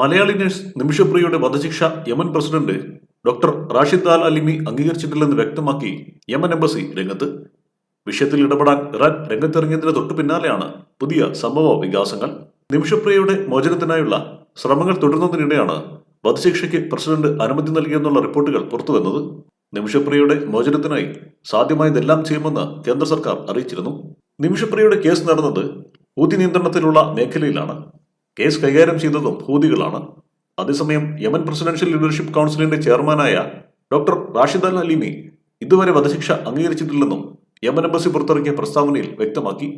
Malayali nurse നിമിഷപ്രിയയുടെ വധശിക്ഷ Yemen president doctor Rashid al Alimi അംഗീകരിച്ചിട്ടില്ലെന്ന് വ്യക്തമാക്കി യമൻ എംബസി രംഗത്ത്. വിഷയത്തിൽ ഇടപെടാൻ ഇറാൻ രംഗത്തിറങ്ങിയതിന് തൊട്ടു പിന്നാലെയാണ് പുതിയ സംഭവ വികാസങ്ങൾ. നിമിഷപ്രിയയുടെ മോചനത്തിനായുള്ള ശ്രമങ്ങൾ തുടരുന്നതിനിടെയാണ് വധശിക്ഷയ്ക്ക് പ്രസിഡന്റ് അനുമതി നൽകിയെന്നുള്ള റിപ്പോർട്ടുകൾ പുറത്തുവന്നത് നിമിഷപ്രിയയുടെ മോചനത്തിനായി സാധ്യമായതെല്ലാം ചെയ്യുമെന്ന് കേന്ദ്ര സർക്കാർ അറിയിച്ചിരുന്നു. നിമിഷപ്രിയയുടെ കേസ് നടന്നത് ഊതി നിയന്ത്രണത്തിലുള്ള മേഖലയിലാണ്. കേസ് കൈകാര്യം ചെയ്തതും ഹൂതികളാണ്. അതേസമയം യമൻ പ്രസിഡൻഷ്യൽ ലീഡർഷിപ്പ് കൗൺസിലിന്റെ ചെയർമാനായ ഡോക്ടർ റാഷിദ് അൽ അലിമി ഇതുവരെ വധശിക്ഷ അംഗീകരിച്ചിട്ടില്ലെന്നും യമൻ എംബസി പുറത്തിറക്കിയ പ്രസ്താവനയിൽ വ്യക്തമാക്കി.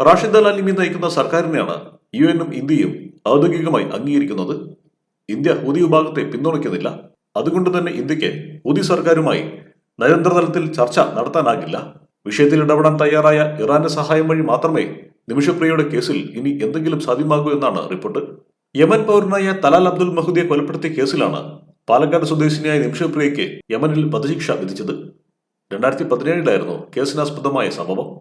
റാഷിദ് അൽ അലിമി നയിക്കുന്ന സർക്കാരിനെയാണ് യു എനും ഇന്ത്യയും ഔദ്യോഗികമായി അംഗീകരിക്കുന്നത്. ഇന്ത്യ ഹൂതി വിഭാഗത്തെ പിന്തുണയ്ക്കുന്നില്ല. അതുകൊണ്ട് തന്നെ ഇന്ത്യയ്ക്ക് ഹൂതി സർക്കാരുമായി നയതന്ത്ര തലത്തിൽ ചർച്ച നടത്താനാകില്ല. വിഷയത്തിൽ ഇടപെടാൻ തയ്യാറായ ഇറാന്റെ സഹായം വഴി മാത്രമേ നിമിഷപ്രിയയുടെ കേസിൽ ഇനി എന്തെങ്കിലും സാധ്യമാകൂ എന്നാണ് റിപ്പോർട്ട്. യമൻ പൗരനായ തലാൽ അബ്ദുൽ മഹുദിയെ കൊലപ്പെടുത്തിയ കേസിലാണ് പാലക്കാട് സ്വദേശിനിയായ നിമിഷപ്രിയയ്ക്ക് യമനിൽ വധശിക്ഷ വിധിച്ചത്. രണ്ടായിരത്തി പതിനേഴിലായിരുന്നു കേസിനാസ്പദമായ സംഭവം.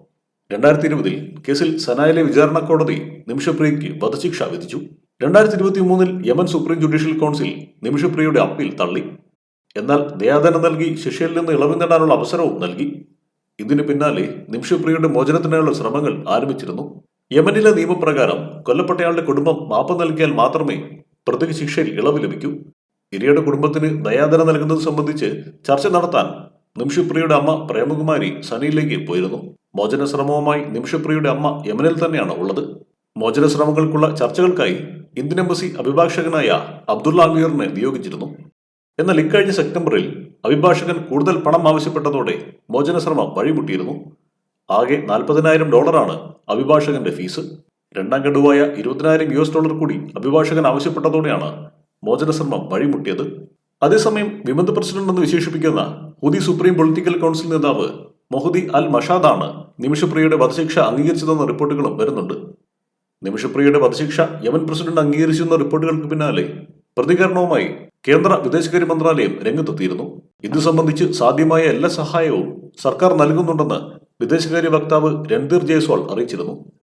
രണ്ടായിരത്തി ഇരുപതിൽ കേസിൽ സനായിലെ വിചാരണ കോടതി നിമിഷപ്രിയയ്ക്ക് വധശിക്ഷ വിധിച്ചു. രണ്ടായിരത്തി ഇരുപത്തി മൂന്നിൽ യമൻ സുപ്രീം ജുഡീഷ്യൽ കൗൺസിൽ നിമിഷപ്രിയയുടെ അപ്പീൽ തള്ളി. എന്നാൽ ദയാദനം നൽകി ശിക്ഷയിൽ നിന്ന് ഇളവ് നേടാനുള്ള അവസരവും നൽകി. ഇതിനു പിന്നാലെ നിമിഷപ്രിയയുടെ മോചനത്തിനായുള്ള ശ്രമങ്ങൾ ആരംഭിച്ചിരുന്നു. യമനിലെ നിയമപ്രകാരം കൊല്ലപ്പെട്ടയാളുടെ കുടുംബം മാപ്പ് നൽകിയാൽ മാത്രമേ പ്രതിക്ക് ശിക്ഷയിൽ ഇളവ് ലഭിക്കൂ. ഇരയുടെ കുടുംബത്തിന് ദയാദന നൽകുന്നത് സംബന്ധിച്ച് ചർച്ച നടത്താൻ നിമിഷപ്രിയയുടെ അമ്മ പ്രേമകുമാരി സനിയിലേക്ക് പോയിരുന്നു. മോചന ശ്രമവുമായി നിമിഷപ്രിയയുടെ അമ്മ യമനിൽ തന്നെയാണ് ഉള്ളത്. മോചന ശ്രമങ്ങൾക്കുള്ള ചർച്ചകൾക്കായി ഇന്ത്യൻ എംബസി അഭിഭാഷകനായ അബ്ദുള്ള അമീറിനെ നിയോഗിച്ചിരുന്നു. എന്നാൽ ഇക്കഴിഞ്ഞ സെപ്റ്റംബറിൽ അഭിഭാഷകൻ കൂടുതൽ പണം ആവശ്യപ്പെട്ടതോടെ മോചന ശ്രമം വഴിമുട്ടിയിരുന്നു. ആകെ നാൽപ്പതിനായിരം ഡോളറാണ് അഭിഭാഷകന്റെ ഫീസ്. രണ്ടാം ഗഡുവായ ഇരുപതിനായിരം യു എസ് ഡോളർ കൂടി അഭിഭാഷകൻ ആവശ്യപ്പെട്ടതോടെയാണ് മോചന ശ്രമം വഴിമുട്ടിയത്. അതേസമയം വിമത പ്രസിഡന്റ് എന്ന് വിശേഷിപ്പിക്കുന്ന ഹുദി സുപ്രീം പൊളിറ്റിക്കൽ കൗൺസിൽ നേതാവ് മൊഹുദി അൽ മഷാദാണ് നിമിഷപ്രിയയുടെ വധശിക്ഷ അംഗീകരിച്ചതെന്ന റിപ്പോർട്ടുകളും വരുന്നുണ്ട്. നിമിഷപ്രിയയുടെ വധശിക്ഷ യമൻ പ്രസിഡന്റ് അംഗീകരിച്ചെന്ന റിപ്പോർട്ടുകൾക്ക് പിന്നാലെ പ്രതികരണവുമായി കേന്ദ്ര വിദേശകാര്യ മന്ത്രാലയം രംഗത്തെത്തിയിരുന്നു. ഇത് സംബന്ധിച്ച് സാധ്യമായ എല്ലാ സഹായവും സർക്കാർ നൽകുന്നുണ്ടെന്ന് വിദേശകാര്യ വക്താവ് രൺധീർ ജയ്സ്വാൾ അറിയിച്ചിരുന്നു.